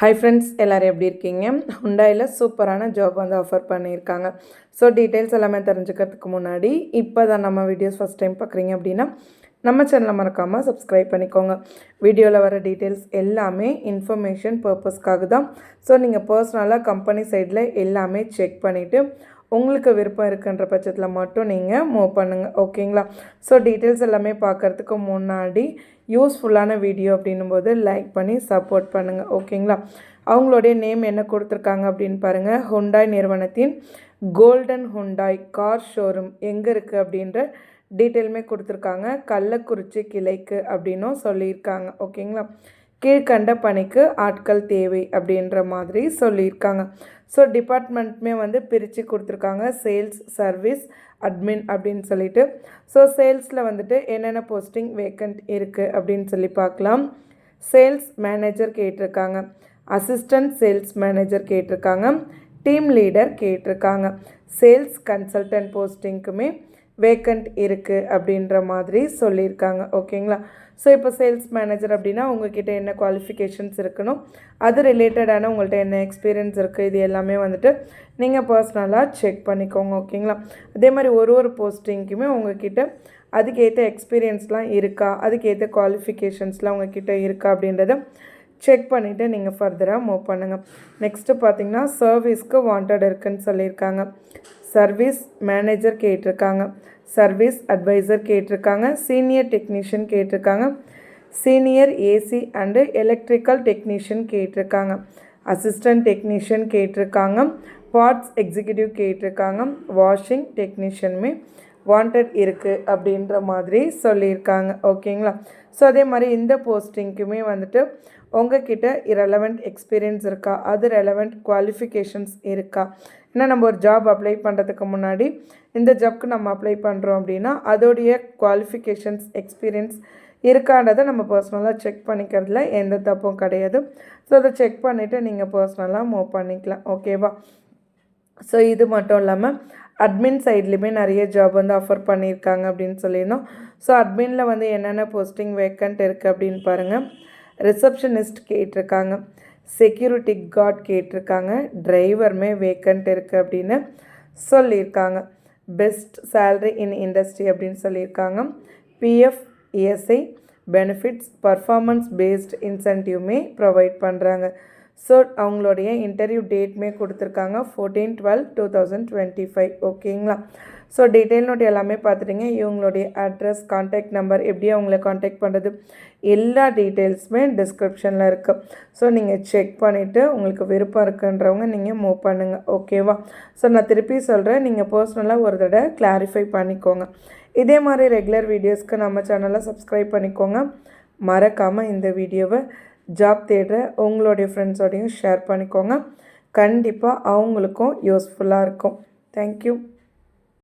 Hi friends எல்லோரும் எப்படி இருக்கீங்க? ஹுண்டாயில் சூப்பரான ஜாப் வந்து ஆஃபர் பண்ணியிருக்காங்க. ஸோ டீட்டெயில்ஸ் எல்லாமே தெரிஞ்சுக்கிறதுக்கு முன்னாடி இப்போ தான் நம்ம வீடியோஸ் ஃபஸ்ட் டைம் பார்க்குறீங்க அப்படின்னா நம்ம சேனலை மறக்காமல் சப்ஸ்கிரைப் பண்ணிக்கோங்க. வீடியோவில் வர டீட்டெயில்ஸ் எல்லாமே இன்ஃபர்மேஷன் பர்பஸ்க்காக தான். ஸோ நீங்கள் பர்சனலாக கம்பெனி சைடில் எல்லாமே செக் பண்ணிவிட்டு உங்களுக்கு விருப்பம் இருக்குன்ற பட்சத்தில் மட்டும் நீங்கள் மூவ் பண்ணுங்கள் ஓகேங்களா ஸோ டீட்டெயில்ஸ் எல்லாமே பார்க்குறதுக்கு முன்னாடி யூஸ்ஃபுல்லான வீடியோ அப்படின்னும் போது லைக் பண்ணி சப்போர்ட் பண்ணுங்கள் ஓகேங்களா அவங்களுடைய நேம் என்ன கொடுத்துருக்காங்க அப்படின்னு பாருங்கள் ஹுண்டாய் நிறுவனத்தின் கோல்டன் ஹுண்டாய் கார் ஷோரூம் எங்கே இருக்குது அப்படின்ற டீட்டெயிலுமே கொடுத்துருக்காங்க. கள்ளக்குறிச்சி கிளைக்கு அப்படின்னும் சொல்லியிருக்காங்க ஓகேங்களா கீழ்கண்ட பணிக்கு ஆட்கள் தேவை அப்படின்ற மாதிரி சொல்லியிருக்காங்க. ஸோ டிபார்ட்மெண்ட்டுமே வந்து பிரித்து கொடுத்துருக்காங்க. சேல்ஸ் சர்வீஸ் அட்மின் அப்படின்னு சொல்லிட்டு. ஸோ சேல்ஸில் வந்துட்டு என்னென்ன போஸ்டிங் வேக்கண்ட் இருக்குது அப்படின்னு சொல்லி பார்க்கலாம். சேல்ஸ் மேனேஜர் கேட்டிருக்காங்க. அசிஸ்டன்ட் சேல்ஸ் மேனேஜர் கேட்டிருக்காங்க. டீம் லீடர் கேட்டிருக்காங்க. சேல்ஸ் கன்சல்டன்ட் போஸ்டிங்க்குமே வேக்கண்ட் இருக்குது அப்படின்ற மாதிரி சொல்லியிருக்காங்க. ஓகேங்களா? ஸோ இப்போ சேல்ஸ் மேனேஜர் அப்படின்னா உங்ககிட்ட என்ன குவாலிஃபிகேஷன்ஸ் இருக்கணும்? அது ரிலேட்டடான உங்கள்கிட்ட என்ன எக்ஸ்பீரியன்ஸ் இருக்குது இது எல்லாமே வந்துட்டு நீங்கள் பர்சனலாக செக் பண்ணிக்கோங்க. ஓகேங்களா? அதே மாதிரி ஒரு ஒரு போஸ்டிங்க்குமே உங்ககிட்ட அதுக்கேற்ற எக்ஸ்பீரியன்ஸ்லாம் இருக்கா? அதுக்கேற்ற குவாலிஃபிகேஷன்ஸ்லாம் உங்ககிட்ட இருக்கா? அப்படின்றத செக் பண்ணிவிட்டு நீங்கள் ஃபர்தராக மூவ் பண்ணுங்கள் நெக்ஸ்ட்டு பார்த்தீங்கன்னா சர்வீஸ்க்கு வாண்டட் இருக்குன்னு சொல்லியிருக்காங்க. சர்வீஸ் மேனேஜர் கேட்டிருக்காங்க. சர்வீஸ் அட்வைசர் கேட்டிருக்காங்க. சீனியர் டெக்னீஷியன் கேட்டிருக்காங்க. Senior AC and electrical technician கேட்டிருக்காங்க. அசிஸ்டன்ட் டெக்னீஷியன் கேட்டிருக்காங்க. பார்ட்ஸ் எக்ஸிக்யூட்டிவ் கேட்டிருக்காங்க. வாஷிங் டெக்னீஷியனுமே வாண்டட் இருக்குது அப்படின்ற மாதிரி சொல்லியிருக்காங்க. ஓகேங்களா ஸோ அதே மாதிரி இந்த போஸ்டிங்க்குமே வந்துட்டு உங்ககிட்ட ரெலவெண்ட் எக்ஸ்பீரியன்ஸ் இருக்கா? அது ரெலவெண்ட் குவாலிஃபிகேஷன்ஸ் இருக்கா? ஏன்னா நம்ம ஒரு ஜாப் அப்ளை பண்ணுறதுக்கு முன்னாடி இந்த ஜாப்க்கு நம்ம அப்ளை பண்ணுறோம் அப்படின்னா அதோடைய குவாலிஃபிகேஷன்ஸ் எக்ஸ்பீரியன்ஸ் இருக்கான்றதை நம்ம பர்சனலாக செக் பண்ணிக்கிறதுல எந்த தப்பும் கிடையாது. ஸோ அதை செக் பண்ணிவிட்டு நீங்கள் பர்சனலாக மூவ் பண்ணிக்கலாம். ஓகேவா ஸோ இது மட்டும் இல்லாமல் அட்மின் சைட்லேயுமே நிறைய ஜாப் வந்து ஆஃபர் பண்ணியிருக்காங்க அப்படின்னு சொல்லியிருந்தோம். ஸோ அட்மினில் வந்து என்னென்ன போஸ்டிங் வேக்கண்ட் இருக்குது அப்படின்னு பாருங்கள் ரிசப்ஷனிஸ்ட் கேட்டிருக்காங்க. செக்யூரிட்டி கார்ட் கேட்டிருக்காங்க. டிரைவருமே வேக்கண்ட் இருக்குது அப்படின்னு சொல்லியிருக்காங்க. பெஸ்ட் சேல்ரி இன் இண்டஸ்ட்ரி அப்படின்னு சொல்லியிருக்காங்க. PF ESI benefits performance based இன்சென்டிவ்மே provide பண்ணுறாங்க ஸோ அவங்களுடைய இன்டர்வியூ டேட்மே கொடுத்துருக்காங்க fourteen twelve two thousand twenty five ஓகேங்களா ஸோ டீட்டெயில் நோட் எல்லாமே பார்த்துட்டிங்க. இவங்களுடைய அட்ரஸ் காண்டாக்ட் நம்பர் எப்படி அவங்கள காண்டாக்ட் பண்ணுறது எல்லா டீட்டெயில்ஸுமே டிஸ்கிரிப்ஷனில் இருக்குது ஸோ நீங்கள் செக் பண்ணிவிட்டு உங்களுக்கு விருப்பம் இருக்குன்றவங்க நீங்கள் மூவ் பண்ணுங்கள் ஓகேவா ஸோ நான் திருப்பி சொல்கிறேன் நீங்கள் பர்சனலாக ஒரு தடவை கிளாரிஃபை பண்ணிக்கோங்க. இதே மாதிரி ரெகுலர் வீடியோஸ்க்கு நம்ம சேனலை சப்ஸ்கிரைப் பண்ணிக்கோங்க. மறக்காமல் இந்த வீடியோவை ஜாப் தேடுற உங்களுடைய ஃப்ரெண்ட்ஸோடையும் ஷேர் பண்ணிக்கோங்க. கண்டிப்பாக அவங்களுக்கும் யூஸ்ஃபுல்லாக இருக்கும். தேங்க்யூ